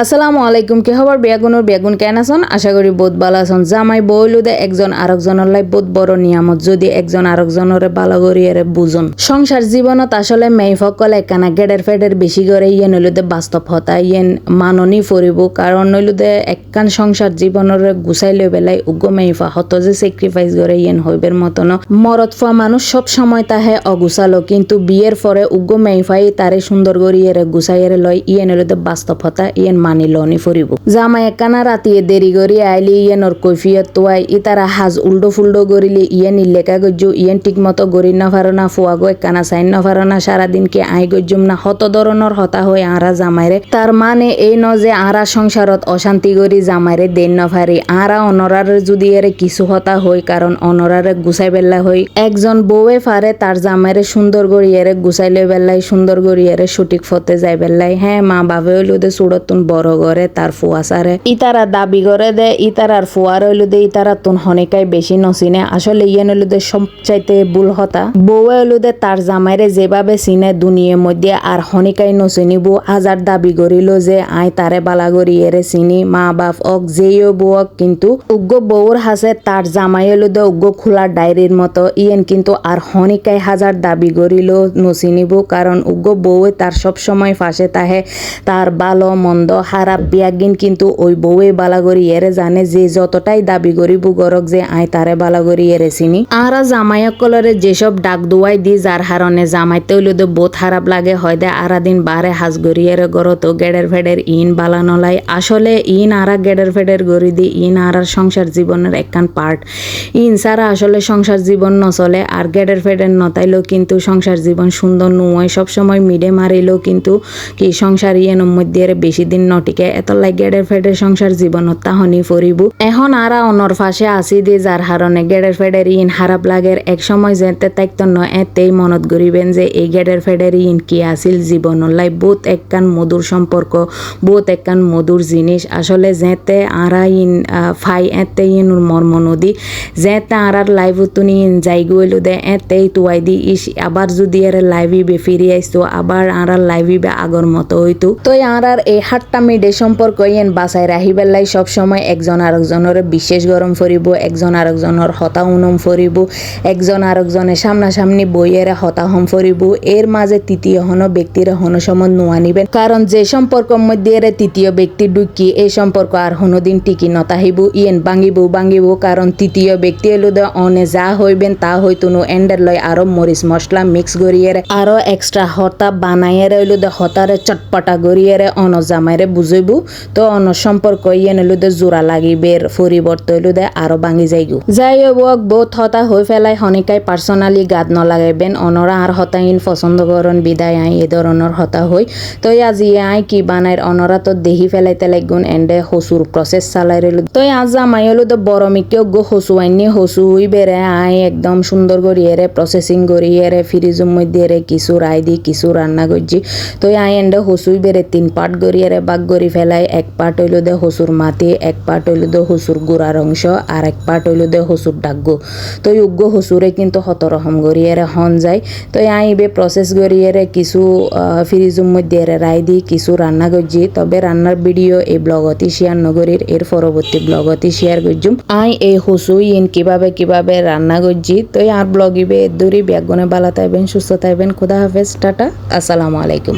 আসসালামু আলাইকুম, কি খবর? বেগুনের বেগুন কেন আছেন? আশা করি বহুত ভালো আছেন। জামাই বইলুদে একজন আরেকজনের লাই বহুত বড় নিয়ামত, যদি একজন আরেকজনের ভালো করি এর বুঝুন। সংসার জীবনত আসলে মেয়ে সকল একখানা গেডের ফেডের বেশি করে ইয়ে নইলুদে বাস্তব হতা, ইয়েন মাননি ফুরিব, কারণ নইলুদে একখান সংসার জীবনের গুছাই লই বেলাই উগ্র মেইফা হত যে স্যাক্রিফাইস করে ইয়েন হইবের মতন। মরত ফুয়া মানুষ সব সময় তাহে অগুছালো, কিন্তু বিয়ের পরে উগ্র মেইফাই তারে সুন্দর করি এর গুছাই এর লয় ইয়ে নইলুদে বাস্তব হতা, ইয়েন মানি লনি ফুরিব জামাই একখানা রাতিয়ে দেরি করি আইলি ইয়েনর কৈফিয়ত তোয়াই ই তারা হাজ উল্টো ফুল্টো করিলে ইয়েন ইলেকা গজ্জু, ইয়েন ঠিক মতো গরি না পারো না ফুয়াগো একখানা সাইন না পারো না আই গজ্জুম না হত ধরনের হতা হয়ে আরা জামাইরে তার মানে এই ন যে আরা সংসারত অশান্তি করি জামাইরে দেন ন পারি আরা অনরার যদি এর কিছু হতা হই কারণ অনরারে গুছাই বেলা হই একজন বউয়ে পারে তার জামাইরে সুন্দর করি এরে গুছাই লই বেলাই সুন্দর এরে সঠিক ফতে যাই বেলাই হ্যাঁ মা বাবে হইল দে সুরতুন বড় করে তার ফুয়া সারে। ইতারা দাবি করে দে ইতারার ফুয়ার হইল দে ইতারা তুন হনিকাই বেশি নচিনে। আসলে ইয়েন হইল দে সবচাইতে ভুল হতা। বউয়ে হইল দে তার জামাইরে যেভাবে চিনে দুনিয়ার মধ্যে, আর হনিকাই নচিনিব। হাজার দাবি করিল যে, আই তারে বালা এরে চিনি, মা বাপ অক যেইও বউক কিন্তু উগ্র বউর হাসে তার জামাই হইল দে উগ্র খোলা ডায়েরির মতো। ইয়েন কিন্তু আর হনিকাই হাজার দাবি করিল নচিনিব, কারণ উগ্র বউয়ে তার সব সময় ফাঁসে তাহে। তার ভালো, মন্দ খারাপ বিয়াগিন কিন্তু ওই বউয়ে বালাগরি এরে জানে যে যতটাই দাবি করিব গরক যে আই তারে বালাগরি এরে চিনি। আরা জামাইকলরে যেসব ডাক দুয়াই দি যার হারণে জামাইতে হইলে বহুত খারাপ লাগে, হয় দে আরা দিন বারে গড়ি এরে গরত গেডের ফেডের ইন বালা নলাই। আসলে ইন আরা গেডের ফেডের গড়ি দি ইন আরার সংসার জীবনের একখান পার্ট। ইন সারা আসলে সংসার জীবন নচলে, আর গেডের ফেডের নতাইলেও কিন্তু সংসার জীবন সুন্দর নুয় সবসময় মিডে মারিলেও কিন্তু কি সংসার ইয়ের মধ্যে বেশি দিন নটিকে। এত লাই গেডের ফেডের সংসার জীবনত তাহনি ফরিব এখন আরা অনর ফাঁসে আসি দি যার হারণে গেডের ফেডের ইন খারাপ লাগের এক সময় যেতে তাইত ন এতেই মনত করিবেন যে এই গেডের ফেডের ইন কি আছিল জীবনের লাই বহুত একখান মধুর সম্পর্ক বহুত একখান মধুর জিনিস। আসলে যেতে আরা ইন ফাই এতে ইন মর্ম নদী যেতে আরার লাইভ তুনি ইন যাই গইলু দে, এতেই তুয়াই দি। ইস আবার যদি এর লাইভি বে ফিরি আইসতো আবার আরার লাইভি বে আগর মতো হইতো। তো আরার এই হাট্টা মিডে সম্পর্ক ইয়েন বাসায় রাহিবার লাই সবসময় একজন আরেকজনের বিশেষ গরম ফরিব, একজন আরেকজনের হতা উনম ফরিব, একজন আরেকজনের সামনাসামনি বইয়ের হতা হম ফরিব। এর মাঝে তৃতীয় হন ব্যক্তির হন সমন নোয়া নিবেন। কারণ যে সম্পর্ক মধ্যে তৃতীয় ব্যক্তি ডুকি এই সম্পর্ক আর হনোদিন টিকি নতাহিব ইয়েন বাঙ্গিব বাঙ্গিব। কারণ তৃতীয় ব্যক্তি দে অনে যা হইবেন তা হইতো নো এন্ডার লয় আরও মরিচ মশলা মিক্স করিয়ে আরও এক্সট্রা হতা বানাইয়ে দে হতারে চটপটা করিয়ে অন জামাইরে বুঝইব তো অন সম্পর্ক ইয়ে হইল দে জোড়া লাগিবের পরিবর্তে হইল দে আরও ভাঙি যাইগু। যাই হোক বহুত হতা হই ফেলাই হনিকাই পার্সোনালি গাদ নলাগাইবেন অনরা আর হতাইন পছন্দ করন বিদায় আই এ ধরনের হতা হই তো আজি আই কি বানাইর অনরা তো দেহি ফেলাইতে লাগুন এন্ডে হসুর প্রসেস চালাই রইল তো আজ জামাই হলো তো বড় মিকেও গো হসু আইনি হসু হই বেড়ে আই একদম সুন্দর করিয়ে প্রসেসিং করিয়ে ফ্রিজের মধ্যে রে কিছু রাই দি কিছু রান্না করছি তো আই এন্ডে হসুই বেড়ে তিন পার্ট করিয়ে বাগ করি ফেলায় এক পাট হইল দে হসুর মাটি, এক পাট হইল দে হসুর গুড়ার অংশ, আর এক পাট হইল দে হসুর ডাগ্গু তো উগ্র হসুরে কিন্তু হত রকম করিয়ে হন যায়। তো আই বে প্রসেস করিয়ে কিছু ফ্রিজের মধ্যে রাই দি, কিছু রান্না করছি তবে রান্নার ভিডিও এই ব্লগতি শেয়ার নগরীর, এর পরবর্তী ব্লগতি শেয়ার করছুম আই এই হসু ইন কীভাবে কীভাবে রান্না করছি তো আর ব্লগ ইবে দূরি ব্যাগনে বালা তাইবেন সুস্থ তাইবেন খুদা হাফেজ, টাটা। আসসালামু আলাইকুম।